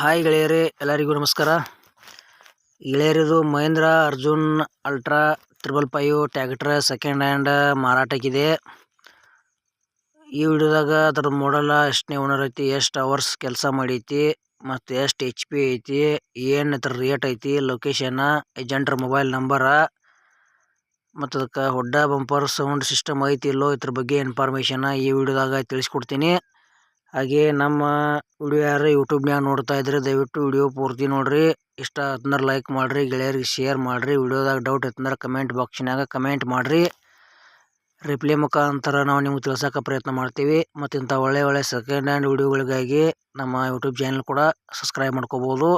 Hi ಗೆಳೆಯರೇ, ಎಲ್ಲರಿಗೂ ನಮಸ್ಕಾರ. ಗೆಳೆಯರಿದು Mahindra, Arjun, ultra triple five tractor second hand ಮಾರಾಟಕ್ಕಿದೆ. ಈ ವಿಡಿಯೋದಾಗ ಅದ್ರ ಮಾಡಲ್ಲ ಎಷ್ಟನೇ ಓನರ್ ಐತಿ, ಎಷ್ಟು ಅವರ್ಸ್ ಕೆಲಸ ಮಾಡೈತಿ, ಮತ್ತು ಎಷ್ಟು ಎಚ್ ಪಿ ಐತಿ, ಏನು ಅದ್ರ ರೇಟ್ ಐತಿ ಲೊಕೇಶನ್ ಏಜೆಂಟ್ರ ಮೊಬೈಲ್ ನಂಬರ ಮತ್ತು ಅದಕ್ಕೆ ಹೊಡ್ಡ ಬಂಪರ್ ಸೌಂಡ್ ಸಿಸ್ಟಮ್ ಐತಿ ಇಲ್ಲೋ ಇದ್ರ ಬಗ್ಗೆ ಇನ್ಫಾರ್ಮೇಷನ್ ಈ ವಿಡಿಯೋದಾಗ ತಿಳಿಸ್ಕೊಡ್ತೀನಿ. ಹಾಗೆ ನಮ್ಮ ವಿಡಿಯೋ ಯಾರು ಯೂಟ್ಯೂಬ್ನ್ಯಾಗ ನೋಡ್ತಾ ಇದ್ರೆ ದಯವಿಟ್ಟು ವಿಡಿಯೋ ಪೂರ್ತಿ ನೋಡ್ರಿ. ಇಷ್ಟ ಆತಂದ್ರೆ ಲೈಕ್ ಮಾಡಿರಿ, ಗೆಳೆಯರಿಗೆ ಶೇರ್ ಮಾಡಿರಿ. ವಿಡಿಯೋದಾಗ ಡೌಟ್ ಇತ್ತಂದ್ರೆ ಕಮೆಂಟ್ ಬಾಕ್ಸ್ನಾಗ ಕಮೆಂಟ್ ಮಾಡಿರಿ. ರಿಪ್ಲೈ ಮುಖಾಂತರ ನಾವು ನಿಮ್ಗೆ ತಿಳ್ಸೋಕೆ ಪ್ರಯತ್ನ ಮಾಡ್ತೀವಿ. ಮತ್ತು ಇಂಥ ಒಳ್ಳೆ ಒಳ್ಳೆ ಸೆಕೆಂಡ್ ಹ್ಯಾಂಡ್ ವಿಡಿಯೋಗಳಿಗಾಗಿ ನಮ್ಮ ಯೂಟ್ಯೂಬ್ ಚಾನಲ್ ಕೂಡ ಸಬ್ಸ್ಕ್ರೈಬ್ ಮಾಡ್ಕೋಬೋದು.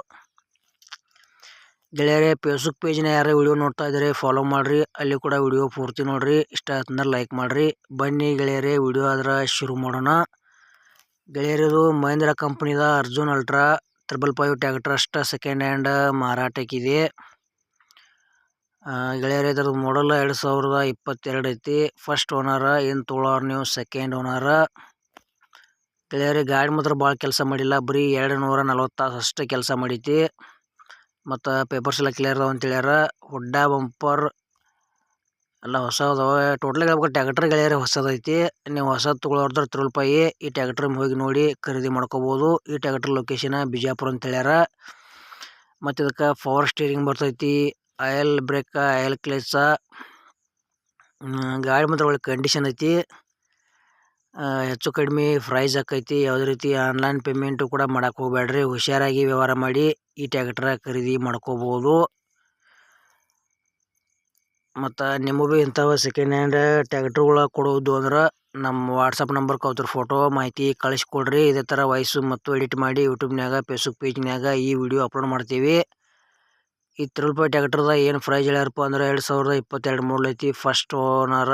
ಗೆಳೆಯರೇ ಫೇಸ್ಬುಕ್ ಪೇಜ್ನ ಯಾರೇ ವಿಡಿಯೋ ನೋಡ್ತಾ ಇದ್ದಾರೆ ಫಾಲೋ ಮಾಡಿರಿ. ಅಲ್ಲಿ ಕೂಡ ವಿಡಿಯೋ ಪೂರ್ತಿ ನೋಡಿರಿ. ಇಷ್ಟ ಆತಂದ್ರೆ ಲೈಕ್ ಮಾಡಿರಿ. ಬನ್ನಿ ಗೆಳೆಯರೇ ವಿಡಿಯೋ ಆದ್ರೆ ಶುರು ಮಾಡೋಣ. ಗೆಳೆಯರದು Mahindra ಕಂಪ್ನಿದ Arjun ultra triple five tractor ಅಷ್ಟ ಸೆಕೆಂಡ್ ಹ್ಯಾಂಡ್ ಮಾರಾಟಕ್ಕಿದೆ. ಗೆಳೆಯರ, ಇದ್ರದ್ದು ಮಾಡಲ್ ಎರಡು ಸಾವಿರದ ಇಪ್ಪತ್ತೆರಡು ಐತಿ. ಫಸ್ಟ್ ಓನರ ಏನು ತೊಗೊಳೋರು ನೀವು? ಸೆಕೆಂಡ್ ಓನರ ಗೆಳೆಯರಿ, ಗಾಡಿ ಮಾತ್ರ ಭಾಳ ಕೆಲಸ ಮಾಡಿಲ್ಲ. ಬರೀ ಎರಡು ನೂರ ನಲ್ವತ್ತು ತಾಸು ಅಷ್ಟೇ ಕೆಲಸ ಮಾಡೈತಿ. ಮತ್ತು ಪೇಪರ್ಸ್ ಎಲ್ಲ ಕ್ಲಿಯರ್ ಅದಾವ ಅಂತ ಹೇಳ್ಯಾರ. ಹುಡ್ಡ ಬಂಪರ್ ಎಲ್ಲ ಹೊಸದು ಟೋಟಲ್ ಹೇಳ್ಬೇಕು ಟ್ಯಾಕ್ಟರ್ ಗೆಳೆಯರೆ ಹೊಸದೈತಿ ನೀವು ಹೊಸದು ತೊಗೊಳೋರ್ದ್ರ ತ್ರಿಲ್ ರೂಪಾಯಿ ಈ ಟ್ಯಾಕ್ಟರ್ ಹೋಗಿ ನೋಡಿ ಖರೀದಿ ಮಾಡ್ಕೋಬೋದು. ಈ ಟ್ಯಾಕ್ಟರ್ ಲೊಕೇಶನ್ ಬಿಜಾಪುರ ಅಂತ ಹೇಳ್ಯಾರ. ಮತ್ತು ಇದಕ್ಕೆ ಪವರ್ ಸ್ಟೀರಿಂಗ್ ಬರ್ತೈತಿ. ಆಯಲ್ ಬ್ರೇಕ್ ಆಯಲ್ ಕ್ಲೇಸ ಗಾಡಿ ಮಾತ್ರ ಒಳ್ಳೆ ಕಂಡೀಷನ್ ಐತಿ. ಹೆಚ್ಚು ಕಡಿಮೆ ಪ್ರೈಸ್ ಆಕೈತಿ ಯಾವುದೇ ರೀತಿ ಆನ್ಲೈನ್ ಪೇಮೆಂಟು ಕೂಡ ಮಾಡೋಕ್ಕೆ ಹೋಗ್ಬೇಡ್ರಿ ಹುಷಾರಾಗಿ ವ್ಯವಹಾರ ಮಾಡಿ ಈ ಟ್ಯಾಕ್ಟ್ರ ಖರೀದಿ ಮಾಡ್ಕೋಬೋದು. ಮತ್ತು ನಿಮಗೂ ಇಂಥವು ಸೆಕೆಂಡ್ ಹ್ಯಾಂಡ್ ಟ್ಯಾಕ್ಟ್ರುಗಳ ಕೊಡೋದು ಅಂದ್ರೆ ನಮ್ಮ ವಾಟ್ಸಪ್ ನಂಬರ್ ಅವ್ರ ಫೋಟೋ ಮಾಹಿತಿ ಕಳಿಸ್ಕೊಡ್ರಿ. ಇದೇ ಥರ ವಾಯ್ಸು ಮತ್ತು ಎಡಿಟ್ ಮಾಡಿ ಯೂಟ್ಯೂಬ್ನಾಗ ಫೇಸ್ಬುಕ್ ಪೇಜ್ನಾಗ ಈ ವಿಡಿಯೋ ಅಪ್ಲೋಡ್ ಮಾಡ್ತೀವಿ. ಈ ರೂಪಾಯಿ ಟ್ಯಾಕ್ಟ್ರದ ಏನು ಪ್ರೈಸ್ ಹೇಳ್ಯಾರಪ್ಪ ಅಂದ್ರೆ ಎರಡು ಸಾವಿರದ ಇಪ್ಪತ್ತೆರಡು ಮೂರು ಐತಿ. ಫಸ್ಟ್ ಓನರ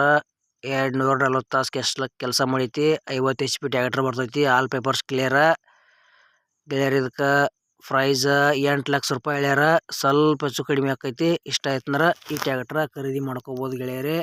ಎರಡು ನೂರ ನಲ್ವತ್ತು ತಾಸು ಕೆಸ್ಲ ಕೆಲಸ ಮಾಡೈತಿ. ಐವತ್ತು ಎಚ್ ಪಿ ಟ್ಯಾಕ್ಟ್ರ್ ಬರ್ತೈತಿ. ಆಲ್ ಪೇಪರ್ಸ್ ಕ್ಲಿಯರ ಬೇರೆ ಇದಕ್ಕೆ ಪ್ರೈಸ್ ಎಂಟು ಲಕ್ಷ ರೂಪಾಯಿ ಹೇಳ್ಯಾರ. ಸ್ವಲ್ಪ ಹೆಚ್ಚು ಕಡಿಮೆ ಆಕೈತಿ. ಇಷ್ಟ ಆಯ್ತಂದ್ರೆ ಈ ಟ್ಯಾಕ್ಟ್ರ ಖರೀದಿ ಮಾಡ್ಕೋಬೋದು ಗೆಳೆಯರೇ.